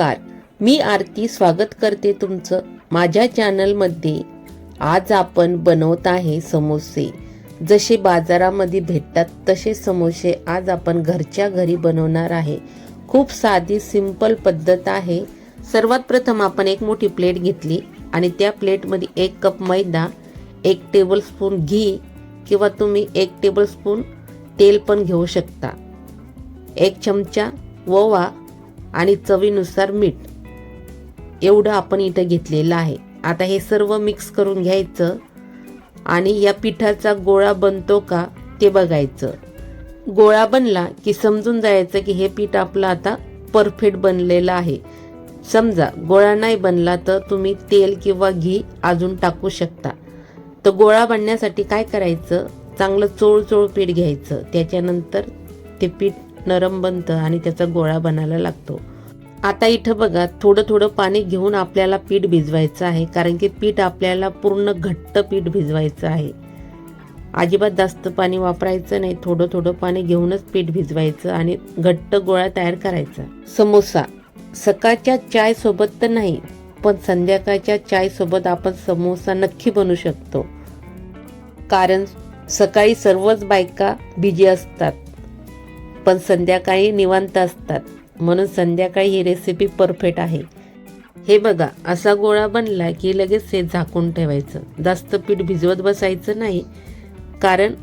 नमस्कार. मी आरती स्वागत करते तुमचं माझ्या चॅनलमध्ये. आज आपण बनवत आहे समोसे. जसे बाजारामध्ये भेटतात तसे समोसे आज आपण घरच्या घरी बनवणार आहे. खूप साधी सिंपल पद्धत आहे. सर्वात प्रथम आपण एक मोठी प्लेट घेतली आणि त्या प्लेटमध्ये एक कप मैदा एक टेबलस्पून घी किंवा तुम्ही एक टेबलस्पून तेल पण घेऊ शकता. एक चमचा ओवा आणि चवीनुसार मीठ. एवढं आपण इथं घेतलेलं आहे. आता हे सर्व मिक्स करून घ्यायचं आणि या पिठाचा गोळा बनतो का ते बघायचं. गोळा बनला की समजून जायचं की हे पीठ आपलं आता परफेक्ट बनलेलं आहे. समजा गोळा नाही बनला तर तुम्ही तेल किंवा घी अजून टाकू शकता. तर गोळा बनण्यासाठी काय करायचं? चांगलं चोळ चोळ पीठ घ्यायचं. त्याच्यानंतर ते पीठ नरम बनतं आणि त्याचा गोळा बनायला लागतो. आता इथं बघा थोडं थोडं पाणी घेऊन आपल्याला पीठ भिजवायचं आहे कारण की पीठ आपल्याला पूर्ण घट्ट पीठ भिजवायचं आहे. अजिबात जास्त पाणी वापरायचं नाही थोडं थोडं पाणी घेऊनच पीठ भिजवायचं आणि घट्ट गोळा तयार करायचा. समोसा. सकाळच्या चायसोबत तर नाही पण संध्याकाळच्या चायसोबत आपण समोसा नक्की बनवू शकतो. कारण सकाळी सर्वच बायका बिजी असतात. पण संध्याकाळी निवांत असतात. म्हणून संध्याकाळी ही रेसिपी परफेक्ट आहे. हे बघा असा गोळा बनला की लगेच हे झाकून ठेवायचं. जास्त पीठ भिजवत बसायचं नाही कारण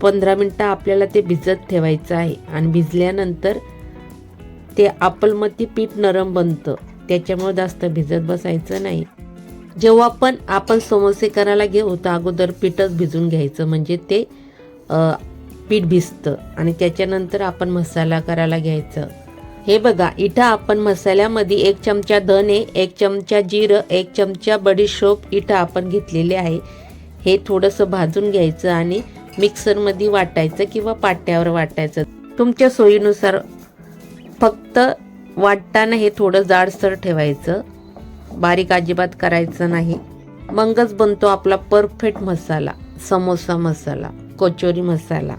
पंधरा मिनटं आपल्याला ते भिजत ठेवायचं आहे. आणि भिजल्यानंतर ते आपलमती पीठ नरम बनतं. त्याच्यामुळे जास्त भिजत बसायचं नाही. जेव्हा पण आपण समोसे करायला घेऊ तर अगोदर पीठच भिजून घ्यायचं. म्हणजे ते पीठ भिजतं आणि त्याच्यानंतर आपण मसाला करायला घ्यायचं. हे बघा इथं आपण मसाल्यामध्ये एक चमचा धने एक चमचा जिरं एक चमचा बडीशोप इथं आपण घेतलेले आहे. हे थोडंसं भाजून घ्यायचं आणि मिक्सरमध्ये वाटायचं किंवा पाट्यावर वाटायचं. तुमच्या सोयीनुसार फक्त वाटताना हे थोडं जाडसर ठेवायचं. बारीक अजिबात करायचं नाही. मगच बनतो आपला परफेक्ट मसाला समोसा मसाला कचोरी मसाला.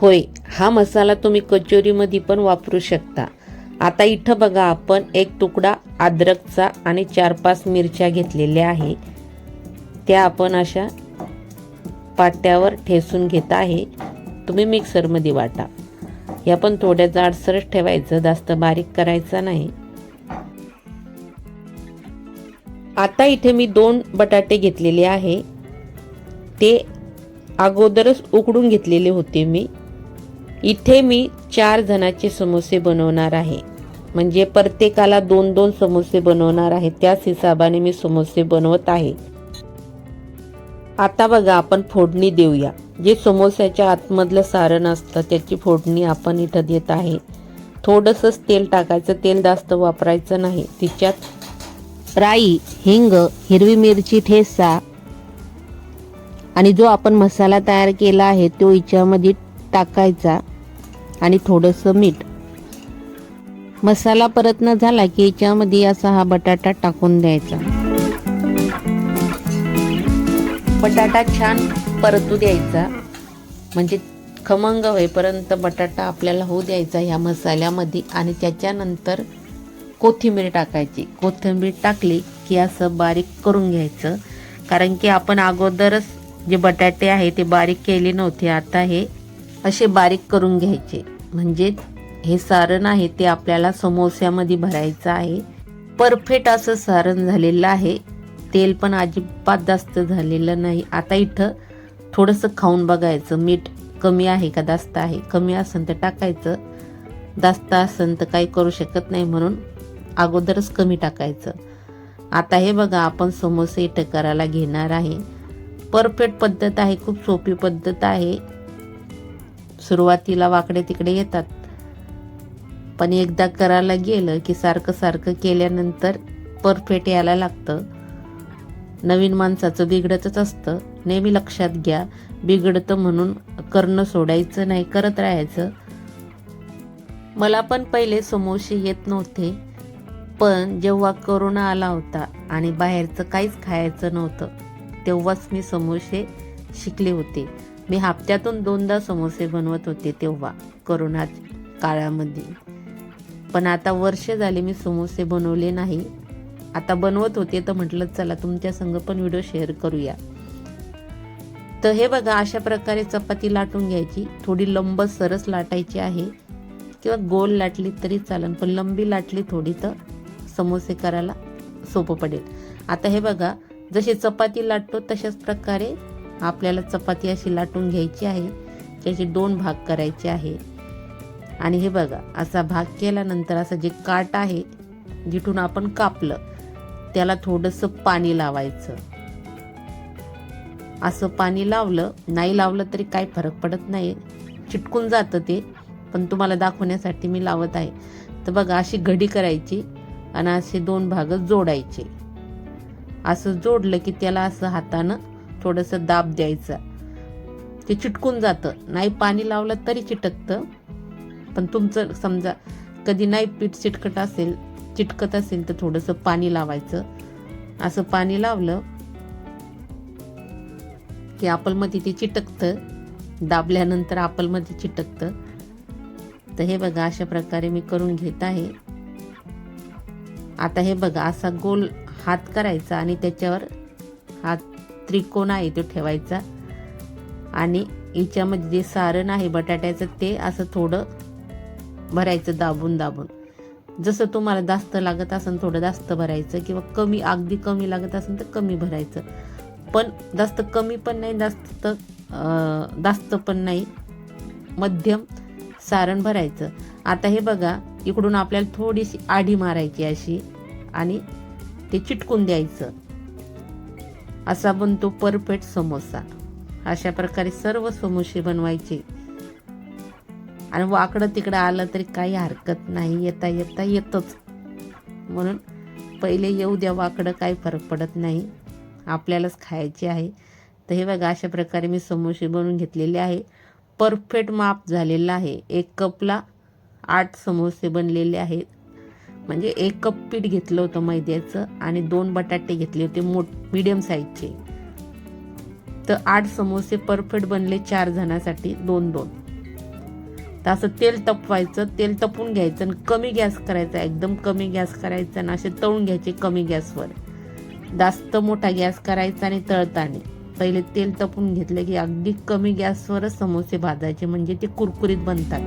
होय हा मसाला तुम्ही कचोरीमध्ये पण वापरू शकता. आता इथं बघा आपण एक तुकडा अद्रकचा आणि चार पाच मिरच्या घेतलेल्या आहे. त्या आपण अशा पाट्यावर ठेसून घेत आहे. तुम्ही मिक्सरमध्ये वाटा. या पण थोड्या जाडसरच ठेवायचं जास्त बारीक करायचं नाही. आता इथे मी दोन बटाटे घेतलेले आहे. ते अगोदरच उकडून घेतलेले होते मी. इथे मी चार जणाचे समोसे बनवणार आहे. म्हणजे प्रत्येकाला दोन दोन समोसे बनवणार आहे. त्याच हिसाबाने मी समोसे बनवत आहे. आता बघा आपण फोडणी देऊया. जे समोस्याच्या आतमधलं सारण असतं त्याची फोडणी आपण इथं देत आहे. थोडंसंच तेल टाकायचं. तेल जास्त वापरायचं नाही. तिच्यात राई हिंग हिरवी मिरची ठेसा आणि जो आपण मसाला तयार केला आहे तो हिच्यामध्ये टाकायचा. आणि थोडंसं मीठ. मसाला परत न झाला की याच्यामध्ये असा हा बटाटा टाकून द्यायचा. बटाटा छान परतू द्यायचा. म्हणजे खमंग होईपर्यंत बटाटा आपल्याला होऊ द्यायचा ह्या मसाल्यामध्ये आणि त्याच्यानंतर कोथिंबीर टाकायची. कोथिंबीर टाकली की असं बारीक करून घ्यायचं. कारण की आपण अगोदरच जे बटाटे आहे ते बारीक केले नव्हते. आता हे असे बारीक करून घ्यायचे. म्हणजे हे सारण आहे ते आपल्याला समोस्यामध्ये भरायचं आहे. परफेक्ट असं सारण झालेलं आहे. तेल पण अजिबात जास्त झालेलं नाही. आता इथं थोडंसं खाऊन बघायचं. मीठ कमी आहे का जास्त आहे? कमी असेल तर टाकायचं. जास्त असेल तर काही करू शकत नाही म्हणून अगोदरच कमी टाकायचं. आता हे बघा आपण समोसे इथं करायला घेणार आहे. परफेक्ट पद्धत आहे खूप सोपी पद्धत आहे. सुरुवातीला वाकडे तिकडे येतात. पण एकदा करायला गेलं की सारखं सारखं केल्यानंतर परफेक्ट यायला लागतं. नवीन माणसाचं बिघडतच असतं. नेहमी लक्षात घ्या बिघडतं म्हणून करणं सोडायचं नाही करत राहायचं. मला पण पहिले समोसे येत नव्हते. पण जेव्हा करोना आला होता आणि बाहेरचं काहीच खायचं नव्हतं तेव्हाच मी समोसे शिकले होते. मी हप्त्यातून दोनदा समोसे बनवत होते तेव्हा करोना काळामध्ये. पण आता वर्ष झाले मी समोसे बनवले नाही. आता बनवत होते तर म्हटलं चला तुमच्या संग पण व्हिडिओ शेअर करूया. तर हे बघा अशा प्रकारे चपाती लाटून घ्यायची. थोडी लंब सरस लाटायची आहे. किंवा गोल लाटली तरी चालेल पण लंबी लाटली थोडी तर समोसे करायला सोपं पडेल. आता हे बघा जशी चपाती लाटतो तशाच प्रकारे आपल्याला चपाती अशी लाटून घ्यायची आहे त्याचे दोन भाग करायचे आहे. आणि हे बघा असा भाग केल्यानंतर असं जे काट आहे जिथून आपण कापलं त्याला थोडंसं पाणी लावायचं. असं पाणी लावलं नाही लावलं तरी काही फरक पडत नाही चिटकून जातं ते पण तुम्हाला दाखवण्यासाठी मी लावत आहे. तर बघा अशी घडी करायची आणि असे दोन भाग जोडायचे. असं जोडलं की त्याला असं हातानं थोडंसं दाब द्यायचा. ते चिटकून जातं. नाही पाणी लावलं तरी चिटकतं. पण तुमचं समजा कधी नाही पीठ चिटकट असेल चिटकत असेल तर थोडंसं पाणी लावायचं. असं पाणी लावलं की आपलमध्ये ते चिटकतं. दाबल्यानंतर आपलमध्ये चिटकतं. तर हे बघा अशा प्रकारे मी करून घेत आहे. आता हे बघा असा गोल हात करायचा आणि त्याच्यावर हात त्रिकोण आहे तो ठेवायचा. आणि याच्यामध्ये जे सारण आहे बटाट्याचं ते असं थोडं भरायचं दाबून दाबून. जसं तुम्हाला जास्त लागत असेल थोडं जास्त भरायचं किंवा कमी अगदी कमी लागत असेल तर कमी भरायचं. पण जास्त कमी पण नाही जास्त तर जास्त पण नाही. मध्यम सारण भरायचं. आता हे बघा इकडून आपल्याला थोडीशी आढी मारायची अशी आणि ते चिटकून द्यायचं. असा बनतो परफेक्ट समोसा. अशा प्रकारे सर्व समोसे बनवायचे. आणि वाकडं तिकडं आलं तरी काही हरकत नाही. येता येता येतच. म्हणून पहिले येऊ द्या वाकडं काही फरक पडत नाही. आपल्यालाच खायचे आहे. तर हे बघा अशा प्रकारे मी समोसे बनवून घेतलेले आहे. परफेक्ट माप झालेलं आहे. एक कपला आठ समोसे बनलेले आहेत. म्हणजे एक कप पीठ घेतलं होतं मैद्याचं आणि दोन बटाटे घेतले होते मोठ मिडियम साईजचे तर आठ समोसे परफेक्ट बनले चार जणांसाठी दोन दोन. तर असं तेल तपवायचं तेल तपून घ्यायचं आणि कमी गॅस करायचा एकदम कमी गॅस करायचा आणि असे तळून घ्यायचे कमी गॅसवर. जास्त मोठा गॅस करायचा आणि तळताना. पहिले तेल तपून घेतलं की अगदी कमी गॅसवरच समोसे भाजायचे म्हणजे ते कुरकुरीत बनतात.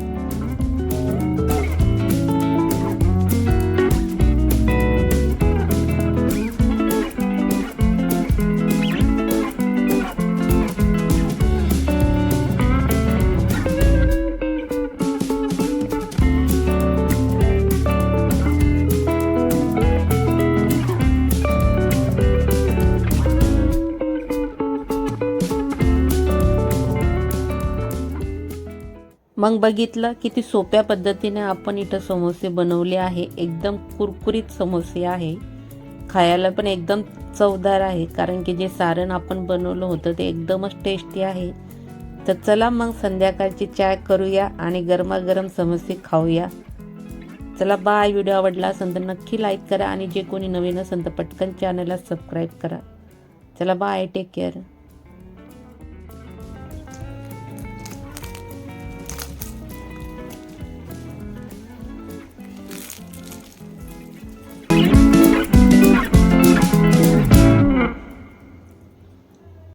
मग बघितलं किती सोप्या पद्धतीने आपण इथं समोसे बनवले आहे. एकदम कुरकुरीत समोसे आहे. खायला पण एकदम चवदार आहे. कारण की जे सारण आपण बनवलं होतं ते एकदमच टेस्टी आहे. तर चला मग संध्याकाळची चाय करूया आणि गरमागरम समोसे खाऊया. चला बाय व्हिडिओ आवडला असेल तर नक्की लाईक करा आणि जे कोणी नवीन असेल तर पटकन चॅनलला सबस्क्राईब करा. चला बाय टेक केअर